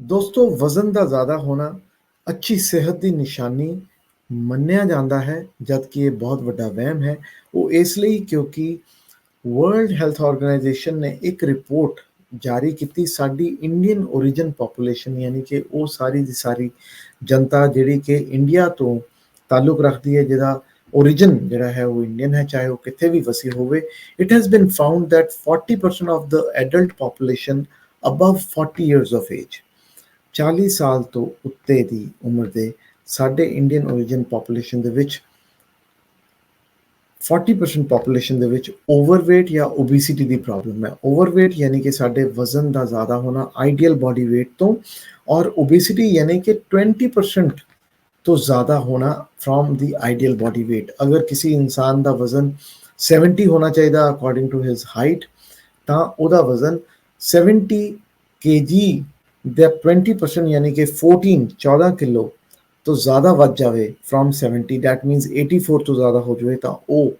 ਦੋਸਤੋ, ਵਜ਼ਨ ਦਾ ਜ਼ਿਆਦਾ ਹੋਣਾ ਅੱਛੀ ਸਿਹਤ ਦੀ ਨਿਸ਼ਾਨੀ ਮੰਨਿਆ ਜਾਂਦਾ ਹੈ, ਜਦਕਿ ਇਹ ਬਹੁਤ ਵੱਡਾ ਵਹਿਮ ਹੈ। ਉਹ ਇਸ ਲਈ ਕਿਉਂਕਿ ਵਰਲਡ ਹੈਲਥ ਆਰਗੇਨਾਈਜੇਸ਼ਨ ਨੇ ਇੱਕ ਰਿਪੋਰਟ ਜਾਰੀ ਕੀਤੀ, ਸਾਡੀ ਇੰਡੀਅਨ origin ਪੋਪੂਲੇਸ਼ਨ ਯਾਨੀ ਕਿ ਉਹ ਸਾਰੀ ਦੀ ਸਾਰੀ ਜਨਤਾ ਜਿਹੜੀ ਕਿ ਇੰਡੀਆ ਤੋਂ ਤਾਲੁਕ ਰੱਖਦੀ ਹੈ, ਜਿਹਦਾ origin ਜਿਹੜਾ ਹੈ ਉਹ ਇੰਡੀਅਨ ਹੈ, ਚਾਹੇ ਉਹ ਕਿੱਥੇ ਵੀ ਵਸੀ ਹੋਵੇ। It has been found that 40% of the adult population above 40 years of age 40 ਸਾਲ ਤੋਂ ਉੱਤੇ ਦੀ ਉਮਰ ਦੇ ਸਾਡੇ ਇੰਡੀਅਨ origin ਪੋਪੂਲੇਸ਼ਨ ਦੇ ਵਿੱਚ 40% ਪੋਪੂਲੇਸ਼ਨ ਦੇ ਵਿੱਚ ਓਵਰਵੇਟ ਜਾਂ ਓਬੈਸਿਟੀ ਦੀ ਪ੍ਰੋਬਲਮ ਹੈ। ਓਵਰਵੇਟ ਯਾਨੀ ਕਿ ਸਾਡੇ ਵਜ਼ਨ ਦਾ ਜ਼ਿਆਦਾ ਹੋਣਾ ਆਈਡੀਅਲ ਬਾਡੀ weight ਤੋਂ ਔਰ ਓਬੈਸਿਟੀ ਯਾਨੀ ਕਿ 20% ਤੋਂ ਜ਼ਿਆਦਾ ਹੋਣਾ from the ideal body weight ਅਗਰ ਕਿਸੇ ਇਨਸਾਨ ਦਾ ਵਜ਼ਨ 70 ਹੋਣਾ ਚਾਹੀਦਾ ਅਕੋਰਡਿੰਗ ਟੂ ਹਿਸ ਹਾਈਟ ਤਾਂ ਉਹਦਾ ਵਜ਼ਨ 70 kg ਦਾ 20% ਯਾਨੀ ਕਿ 14 14 ਕਿਲੋ ਤੋਂ ਜ਼ਿਆਦਾ ਵੱਧ ਜਾਵੇ ਫਰੋਮ 70 that means 84 ਤੋਂ ਜ਼ਿਆਦਾ ਹੋ ਜਾਵੇ ਤਾਂ ਉਹ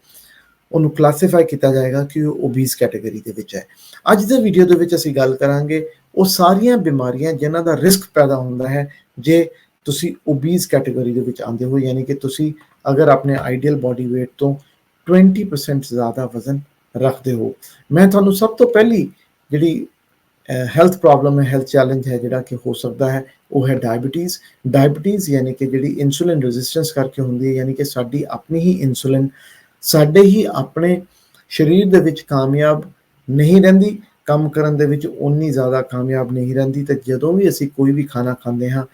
ਉਹਨੂੰ ਕਲਾਸੀਫਾਈ ਕੀਤਾ ਜਾਏਗਾ ਕਿ ਉਹ ਓਬੀਸ ਕੈਟਾਗਰੀ ਦੇ ਵਿੱਚ ਹੈ ਅੱਜ ਦੇ ਵੀਡੀਓ ਦੇ ਵਿੱਚ ਅਸੀਂ ਗੱਲ ਕਰਾਂਗੇ ਉਹ ਸਾਰੀਆਂ ਬਿਮਾਰੀਆਂ ਜਿਨ੍ਹਾਂ ਦਾ ਰਿਸਕ ਪੈਦਾ ਹੁੰਦਾ ਹੈ ਜੇ ਤੁਸੀਂ ਓਬੀਸ ਕੈਟਾਗਰੀ ਦੇ ਵਿੱਚ ਆਉਂਦੇ ਹੋ ਯਾਨੀ ਕਿ ਤੁਸੀਂ ਅਗਰ ਆਪਣੇ ਆਈਡੀਅਲ ਬਾਡੀ weight ਤੋਂ 20% ਜ਼ਿਆਦਾ ਵਜ਼ਨ ਰੱਖਦੇ ਹੋ ਮੈਂ ਤੁਹਾਨੂੰ ਸਭ ਤੋਂ ਪਹਿਲੀ ਜਿਹੜੀ ਹੈਲਥ ਪ੍ਰੋਬਲਮ ਹੈ ਹੈਲਥ ਚੈਲੰਜ ਹੈ ਜਿਹੜਾ ਕਿ ਹੋ ਸਕਦਾ ਹੈ, ਉਹ ਹੈ ਡਾਇਬੀਟੀਜ਼ ਡਾਇਬੀਟੀਜ਼ ਯਾਨੀ ਕਿ ਜਿਹੜੀ ਇਨਸੂਲਿਨ ਰੈਜ਼ਿਸਟੈਂਸ ਕਰਕੇ ਹੁੰਦੀ ਹੈ, ਯਾਨੀ ਕਿ ਸਾਡੀ ਆਪਣੀ ਹੀ ਇਨਸੂਲਿਨ ਸਾਡੇ ਹੀ ਆਪਣੇ ਸਰੀਰ ਦੇ ਵਿੱਚ ਕਾਮਯਾਬ ਨਹੀਂ ਰਹਿੰਦੀ, ਕੰਮ ਕਰਨ ਦੇ ਵਿੱਚ ਉਨੀ ਜ਼ਿਆਦਾ ਕਾਮਯਾਬ ਨਹੀਂ ਰਹਿੰਦੀ। ਤੇ ਜਦੋਂ ਵੀ ਅਸੀਂ ਕੋਈ ਵੀ ਖਾਣਾ ਖਾਂਦੇ ਹਾਂ,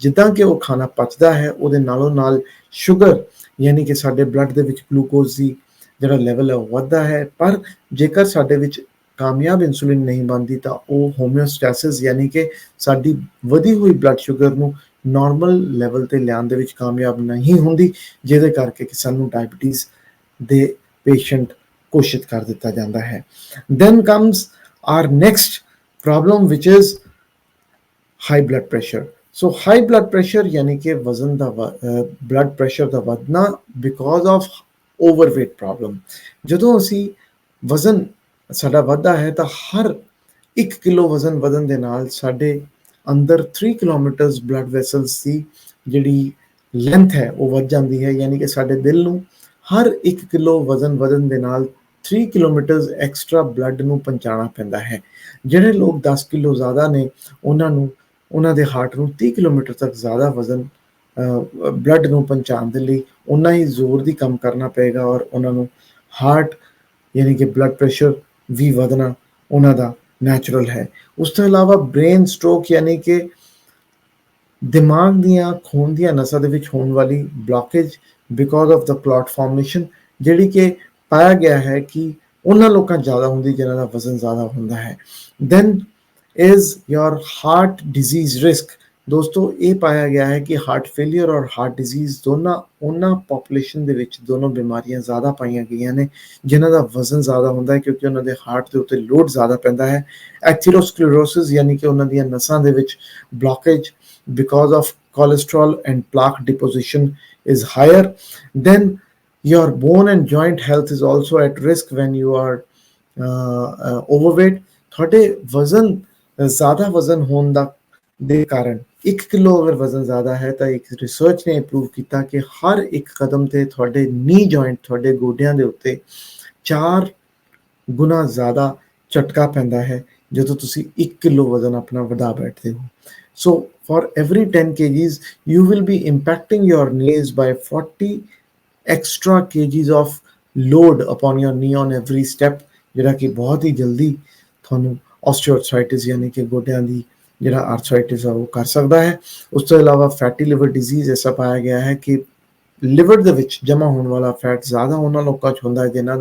ਜਿੱਦਾਂ ਕਿ ਉਹ ਖਾਣਾ ਪਚਦਾ ਹੈ, ਉਹਦੇ ਨਾਲੋਂ ਨਾਲ ਸ਼ੂਗਰ ਯਾਨੀ ਕਿ ਸਾਡੇ ਬਲੱਡ ਦੇ ਵਿੱਚ ਗਲੂਕੋਜ਼ ਦੀ ਜਿਹੜਾ ਲੈਵਲ ਹੈ ਉਹ ਵੱਧਦਾ ਹੈ। ਪਰ ਜੇਕਰ ਸਾਡੇ ਵਿੱਚ ਕਾਮਯਾਬ ਇਨਸੂਲਿਨ ਨਹੀਂ ਬਣਦੀ ਤਾਂ ਉਹ ਹੋਮਿਓਸਟੈਸਿਸ ਯਾਨੀ ਕਿ ਸਾਡੀ ਵਧੀ ਹੋਈ ਬਲੱਡ ਸ਼ੂਗਰ ਨੂੰ ਨਾਰਮਲ ਲੈਵਲ ਤੇ ਲਿਆਉਣ ਦੇ ਵਿੱਚ ਕਾਮਯਾਬ ਨਹੀਂ ਹੁੰਦੀ, ਜਿਹਦੇ ਕਰਕੇ ਕਿ ਸਾਨੂੰ ਡਾਇਬੀਟੀਜ਼ ਦੇ ਪੇਸ਼ੈਂਟ ਘੋਸ਼ਿਤ ਕਰ ਦਿੱਤਾ ਜਾਂਦਾ ਹੈ। Then comes our next problem which is high blood pressure so high blood pressure ਯਾਨੀ ਕਿ ਵਜ਼ਨ ਦਾ ਬਲੱਡ ਪ੍ਰੈਸ਼ਰ ਦਾ ਵਧਣਾ ਬਿਕੋਜ਼ ਆਫ ਓਵਰਵੇਟ ਪ੍ਰੋਬਲਮ ਜਦੋਂ ਅਸੀਂ ਵਜ਼ਨ ਸਾਡਾ ਵਾਧਾ ਹੈ ਤਾਂ ਹਰ 1 ਕਿਲੋ ਵਜ਼ਨ ਵਧਣ ਦੇ ਨਾਲ ਸਾਡੇ ਅੰਦਰ 3 ਕਿਲੋਮੀਟਰਸ ਬਲੱਡ ਵੈਸਲਸ ਦੀ ਜਿਹੜੀ ਲੈਂਥ ਹੈ ਉਹ ਵੱਧ ਜਾਂਦੀ ਹੈ, ਯਾਨੀ ਕਿ ਸਾਡੇ ਦਿਲ ਨੂੰ ਹਰ 1 ਕਿਲੋ ਵਜ਼ਨ ਵਧਣ ਦੇ ਨਾਲ 3 ਕਿਲੋਮੀਟਰਸ ਐਕਸਟਰਾ ਬਲੱਡ ਨੂੰ ਪਹੁੰਚਾਉਣਾ ਪੈਂਦਾ ਹੈ। ਜਿਹੜੇ ਲੋਕ 10 ਕਿਲੋ ਜ਼ਿਆਦਾ ਨੇ, ਉਹਨਾਂ ਨੂੰ, ਉਹਨਾਂ ਦੇ ਹਾਰਟ ਨੂੰ 30 ਕਿਲੋਮੀਟਰ ਤੱਕ ਜ਼ਿਆਦਾ ਵਜ਼ਨ ਬਲੱਡ ਨੂੰ ਪਹੁੰਚਾਉਣ ਦੇ ਲਈ ਉਨਾ ਹੀ ਜ਼ੋਰ ਦੀ ਕੰਮ ਕਰਨਾ ਪਏਗਾ ਔਰ ਉਹਨਾਂ ਨੂੰ ਹਾਰਟ ਯਾਨੀ ਕਿ ਬਲੱਡ ਪ੍ਰੈਸ਼ਰ ਵੀ ਵਧਣਾ ਉਹਨਾਂ ਦਾ ਨੈਚੁਰਲ ਹੈ। ਉਸ ਤੋਂ ਇਲਾਵਾ ਬ੍ਰੇਨ ਸਟ੍ਰੋਕ ਯਾਨੀ ਕਿ ਦਿਮਾਗ ਦੀਆਂ, ਖੂਨ ਦੀਆਂ ਨਸਾਂ ਦੇ ਵਿੱਚ ਹੋਣ ਵਾਲੀ blockage because of the clot formation ਜਿਹੜੀ ਕਿ ਪਾਇਆ ਗਿਆ ਹੈ ਕਿ ਉਹਨਾਂ ਲੋਕਾਂ ਜ਼ਿਆਦਾ ਹੁੰਦੀ, ਜਿਨ੍ਹਾਂ ਦਾ ਵਜ਼ਨ ਜ਼ਿਆਦਾ ਹੁੰਦਾ ਹੈ। Then is your heart disease risk ਦੋਸਤੋ ਇਹ ਪਾਇਆ ਗਿਆ ਹੈ ਕਿ ਹਾਰਟ ਫੇਲਿਅਰ ਔਰ ਹਾਰਟ ਡਿਜ਼ੀਜ਼ ਦੋਨਾਂ ਉਹਨਾਂ ਪੋਪੂਲੇਸ਼ਨ ਦੇ ਵਿੱਚ ਦੋਨੋਂ ਬਿਮਾਰੀਆਂ ਜ਼ਿਆਦਾ ਪਾਈਆਂ ਗਈਆਂ ਨੇ ਜਿਨ੍ਹਾਂ ਦਾ ਵਜ਼ਨ ਜ਼ਿਆਦਾ ਹੁੰਦਾ ਹੈ ਕਿਉਂਕਿ ਉਹਨਾਂ ਦੇ ਹਾਰਟ ਦੇ ਉੱਤੇ ਲੋਡ ਜ਼ਿਆਦਾ ਪੈਂਦਾ ਹੈ। ਐਥੀਰੋਸਕਲੇਰੋਸਿਸ ਯਾਨੀ ਕਿ ਉਹਨਾਂ ਦੀਆਂ ਨਸਾਂ ਦੇ ਵਿੱਚ blockage because of cholesterol and plaque deposition is higher than your bone and joint health is also at risk when you are uh, uh, overweight. ਤੁਹਾਡੇ ਵਜ਼ਨ ਜ਼ਿਆਦਾ ਵਜ਼ਨ ਹੋਣ ਦਾ ਦੇ ਕਾਰਨ 1 ਕਿਲੋ ਅਗਰ ਵਜ਼ਨ ਜ਼ਿਆਦਾ ਹੈ ਤਾਂ ਇੱਕ ਰਿਸਰਚ ਨੇ ਪ੍ਰੂਵ ਕੀਤਾ ਕਿ ਹਰ ਇੱਕ ਕਦਮ ਤੇ ਤੁਹਾਡੇ ਨੀ ਜੁਆਇੰਟ ਤੁਹਾਡੇ ਗੋਡਿਆਂ ਦੇ ਉੱਤੇ 4 ਗੁਣਾ ਜ਼ਿਆਦਾ ਝਟਕਾ ਪੈਂਦਾ ਹੈ ਜਦੋਂ ਤੁਸੀਂ 1 ਕਿਲੋ ਵਜ਼ਨ ਆਪਣਾ ਵਧਾ ਬੈਠਦੇ ਹੋ। So, for every 10 kgs, you will be impacting your knees by 40 extra kgs of load upon your knee on every step, ਜਿਹੜਾ ਕਿ ਬਹੁਤ ਹੀ ਜਲਦੀ ਤੁਹਾਨੂੰ ਆਸਟੀਓਆਰਥਰਾਈਟਿਸ ਯਾਨੀ ਕਿ ਗੋਡਿਆਂ ਦੀ ਜਿਹੜਾ ਆਰਥਰਾਈਟਿਸ ਆ ਉਹ ਕਰ ਸਕਦਾ ਹੈ। ਉਸ ਤੋਂ ਇਲਾਵਾ ਫੈਟੀ ਲਿਵਰ ਡਿਜ਼ੀਜ਼ ਐਸਾ ਪਾਇਆ ਗਿਆ ਹੈ ਕਿ ਲਿਵਰ ਦੇ ਵਿੱਚ ਜਮਾ ਹੋਣ ਵਾਲਾ ਫੈਟ ਜ਼ਿਆਦਾ ਉਹਨਾਂ ਲੋਕਾਂ 'ਚ ਹੁੰਦਾ ਹੈ ਜਿਨ੍ਹਾਂ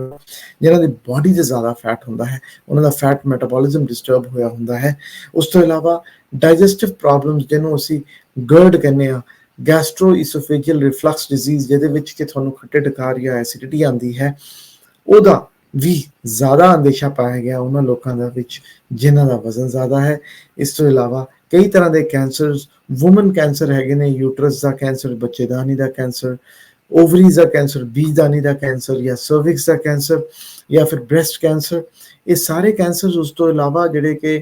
ਜਿਨ੍ਹਾਂ ਦੀ ਬਾਡੀ 'ਚ ਜ਼ਿਆਦਾ ਫੈਟ ਹੁੰਦਾ ਹੈ। ਉਹਨਾਂ ਦਾ ਫੈਟ ਮੈਟਾਬੋਲਿਜ਼ਮ ਡਿਸਟਰਬ ਹੋਇਆ ਹੁੰਦਾ ਹੈ। ਉਸ ਤੋਂ ਇਲਾਵਾ ਡਾਈਜੈਸਟਿਵ ਪ੍ਰੋਬਲਮਸ ਜਿਹਨੂੰ ਅਸੀਂ ਗਰਡ ਕਹਿੰਦੇ ਆ ਗੈਸਟ੍ਰੋ ਇਸੋਫੇਜੀਅਲ ਰਿਫਲਕਸ ਡਿਜ਼ੀਜ਼ ਜਿਹਦੇ ਵਿੱਚ ਕਿ ਤੁਹਾਨੂੰ ਖੱਟੇ ਡਕਾਰ ਜਾਂ ਐਸਿਡਿਟੀ ਆਉਂਦੀ ਹੈ, ਉਹਦਾ ਵੀ ਜ਼ਿਆਦਾ ਅੰਦੇਸ਼ਾ ਪਾਇਆ ਗਿਆ ਉਹਨਾਂ ਲੋਕਾਂ ਦਾ ਵਿੱਚ, ਜਿਨ੍ਹਾਂ ਦਾ ਵਜ਼ਨ ਜ਼ਿਆਦਾ ਹੈ। ਇਸ ਤੋਂ ਇਲਾਵਾ ਕਈ ਤਰ੍ਹਾਂ ਦੇ ਕੈਂਸਰਸ ਔਮਨ ਕੈਂਸਰ ਹੈਗੇ ਨੇ ਯੂਟਰਸ ਦਾ ਕੈਂਸਰ, ਬੱਚੇਦਾਨੀ ਦਾ ਕੈਂਸਰ ਓਵਰੀਜ਼ ਦਾ ਕੈਂਸਰ, ਬੀਜਦਾਨੀ ਦਾ ਕੈਂਸਰ ਜਾਂ ਸਰਵਿਕਸ ਦਾ ਕੈਂਸਰ ਜਾਂ ਫਿਰ ਬ੍ਰੈਸਟ ਕੈਂਸਰ ਇਹ ਸਾਰੇ ਕੈਂਸਰਸ ਉਸ ਤੋਂ ਇਲਾਵਾ ਜਿਹੜੇ ਕਿ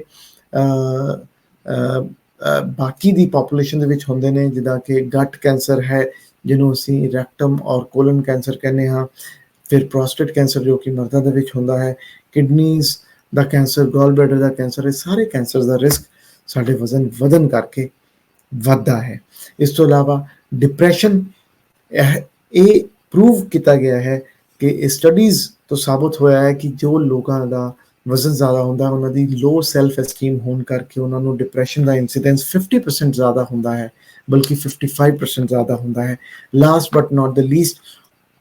ਬਾਕੀ ਦੀ ਪੋਪੂਲੇਸ਼ਨ ਦੇ ਵਿੱਚ ਹੁੰਦੇ ਨੇ, ਜਿੱਦਾਂ ਕਿ ਗਟ ਕੈਂਸਰ ਹੈ, ਜਿਹਨੂੰ ਅਸੀਂ ਰੈਕਟਮ ਔਰ ਕੋਲਨ ਕੈਂਸਰ ਕਹਿੰਦੇ ਹਾਂ। ਫਿਰ ਪ੍ਰੋਸਟੇਟ ਕੈਂਸਰ ਜੋ ਕਿ ਮਰਦਾਂ ਦੇ ਵਿੱਚ ਹੁੰਦਾ ਹੈ ਕਿਡਨੀਜ਼ ਦਾ ਕੈਂਸਰ ਗੋਲ ਬਲੈਡਰ ਦਾ ਕੈਂਸਰ ਇਹ ਸਾਰੇ ਕੈਂਸਰ ਦਾ ਰਿਸਕ ਸਾਡੇ ਵਜ਼ਨ ਵਧਨ ਕਰਕੇ ਵੱਧਦਾ ਹੈ। ਇਸ ਤੋਂ ਇਲਾਵਾ ਡਿਪਰੈਸ਼ਨ ਇਹ ਇਹ ਪ੍ਰੂਵ ਕੀਤਾ ਗਿਆ ਹੈ ਕਿ ਇਹ ਸਟੱਡੀਜ਼ ਤੋਂ ਸਾਬਤ ਹੋਇਆ ਹੈ ਕਿ ਜੋ ਲੋਕਾਂ ਦਾ ਵਜ਼ਨ ਜ਼ਿਆਦਾ ਹੁੰਦਾ, ਉਹਨਾਂ ਦੀ ਲੋ ਸੈਲਫ ਐਸਟੀਮ ਹੋਣ ਕਰਕੇ ਉਹਨਾਂ ਨੂੰ ਡਿਪਰੈਸ਼ਨ ਦਾ ਇਨਸੀਡੈਂਸ 50% ਜ਼ਿਆਦਾ ਹੁੰਦਾ ਹੈ, ਬਲਕਿ 55% ਜ਼ਿਆਦਾ ਹੁੰਦਾ ਹੈ। Last but not the least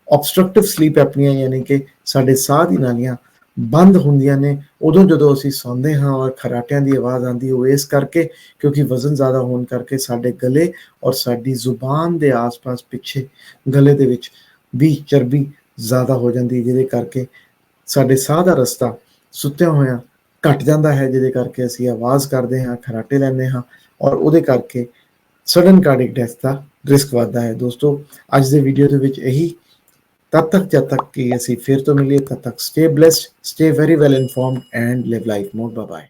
obstructive sleep apnoea ਯਾਨੀ ਕਿ ਸਾਡੇ ਸਾਹ ਦੀ ਨਾਲੀਆਂ ਬੰਦ ਹੁੰਦੀਆਂ ਨੇ, ਉਦੋਂ ਜਦੋਂ ਅਸੀਂ ਸੌਂਦੇ ਹਾਂ ਔਰ ਖਰਾਟਿਆਂ ਦੀ ਆਵਾਜ਼ ਆਉਂਦੀ ਉਹ ਇਸ ਕਰਕੇ, ਕਿਉਂਕਿ ਵਜ਼ਨ ਜ਼ਿਆਦਾ ਹੋਣ ਕਰਕੇ ਸਾਡੇ ਗਲੇ ਔਰ ਸਾਡੀ ਜ਼ੁਬਾਨ ਦੇ ਆਸ-ਪਾਸ ਪਿੱਛੇ ਗਲੇ ਦੇ ਵਿੱਚ ਵੀ ਚਰਬੀ ਜ਼ਿਆਦਾ ਹੋ ਜਾਂਦੀ ਜਿਹਦੇ ਕਰਕੇ ਸਾਡੇ ਸਾਹ ਦਾ ਰਸਤਾ ਸੁੱਤਿਆਂ ਹੋਇਆਂ ਘਟ ਜਾਂਦਾ ਹੈ, ਜਿਹਦੇ ਕਰਕੇ ਅਸੀਂ ਆਵਾਜ਼ ਕਰਦੇ ਹਾਂ, ਖਰਾਟੇ ਲੈਂਦੇ ਹਾਂ ਔਰ ਉਹਦੇ ਕਰਕੇ ਸਡਨ ਕਾਰਡਿਕ ਡੈਥ ਦਾ ਰਿਸਕ ਵਧਦਾ ਹੈ। ਦੋਸਤੋ, ਅੱਜ ਦੇ ਵੀਡੀਓ ਦੇ ਵਿੱਚ ਇਹੀ ਤਦ ਤੱਕ ਜਦ ਤੱਕ ਕਿ ਅਸੀਂ ਫਿਰ ਤੋਂ ਮਿਲੀਏ, ਤਦ ਤੱਕ stay blessed stay very well informed and live life more bye